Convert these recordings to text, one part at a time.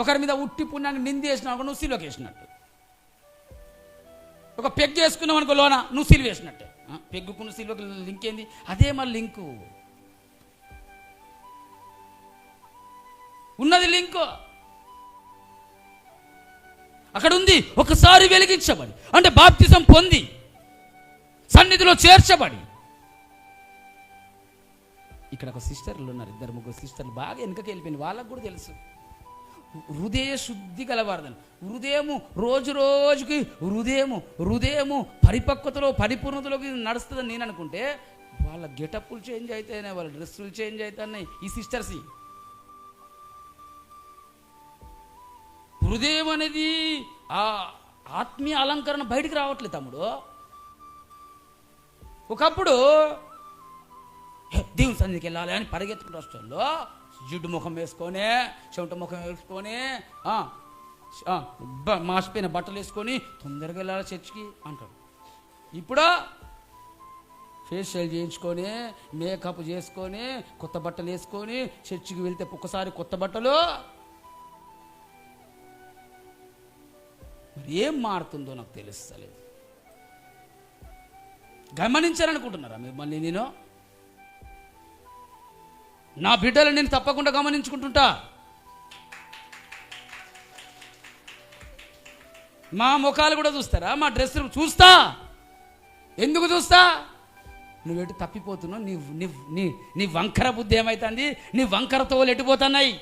ఒకరి మీద ఉట్టి పుణ్యాన్ని నింది వేసినావు నువ్వు సిలువకి వేసినట్టు. ఒక పెగ్ వేసుకున్నావు అనుకో లోన నువ్వు సిలువ వేసినట్టే. పెగ్గుకున్న సిలువకి లింక్ ఏంది? అదే మరి లింకు. ఉన్నది లింకు. అక్కడ ఉంది ఒకసారి వెలిగించబడి అంటే బాప్తిజం పొంది సన్నిధిలో చేర్చబడి. ఇక్కడ ఒక సిస్టర్లు ఉన్నారు ఇద్దరు ముగ్గురు సిస్టర్లు బాగా వెనుకకి వెళ్ళిపోయింది వాళ్ళకు కూడా తెలుసు. హృదయ శుద్ధి గలవారదని. హృదయము రోజు రోజుకి హృదయము హృదయము పరిపక్వతలో పరిపూర్ణతలోకి నడుస్తుందని నేను అనుకుంటే వాళ్ళ గెటప్పులు చేంజ్ అవుతాయి వాళ్ళ డ్రెస్సులు చేంజ్ అవుతున్నాయి ఈ సిస్టర్స్. హృదయం అనేది ఆ ఆత్మీయ అలంకరణ బయటికి రావట్లేదు తమ్ముడు. ఒకప్పుడు దేవుని సన్నిధికి వెళ్ళాలి అని పరిగెత్తుకుంటూ వస్తుందో జిడ్డు ముఖం వేసుకొని చెమట ముఖం వేసుకొని మాసిపోయిన బట్టలు వేసుకొని తొందరగా వెళ్ళాలి చర్చికి అంటాడు. ఇప్పుడు ఫేషియల్ చేయించుకొని మేకప్ చేసుకొని కొత్త బట్టలు వేసుకొని చర్చికి వెళ్తే ఒక్కసారి కొత్త బట్టలు. మరి ఏం మారుతుందో నాకు తెలుస్తలేదు. గమనించాలనుకుంటున్నారా మిమ్మల్ని నేను? నా బిడ్డలు నేను తప్పకుండా గమనించుకుంటుంటా. మా ముఖాలు కూడా చూస్తారా? మా డ్రెస్సులు చూస్తా? ఎందుకు చూస్తా? నువ్వు ఎటు తప్పిపోతున్నావు? నీ నీ నీ నీ వంకర బుద్ధి ఏమవుతుంది నీ వంకర తోలు ఎటుపోతున్నాయి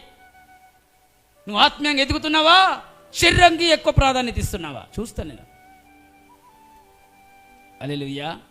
నువ్వు ఆత్మీయంగా ఎదుగుతున్నావా? శరీరంకి ఎక్కువ ప్రాధాన్యత ఇస్తున్నావా? చూస్తా నేను. అలెలుయ్యా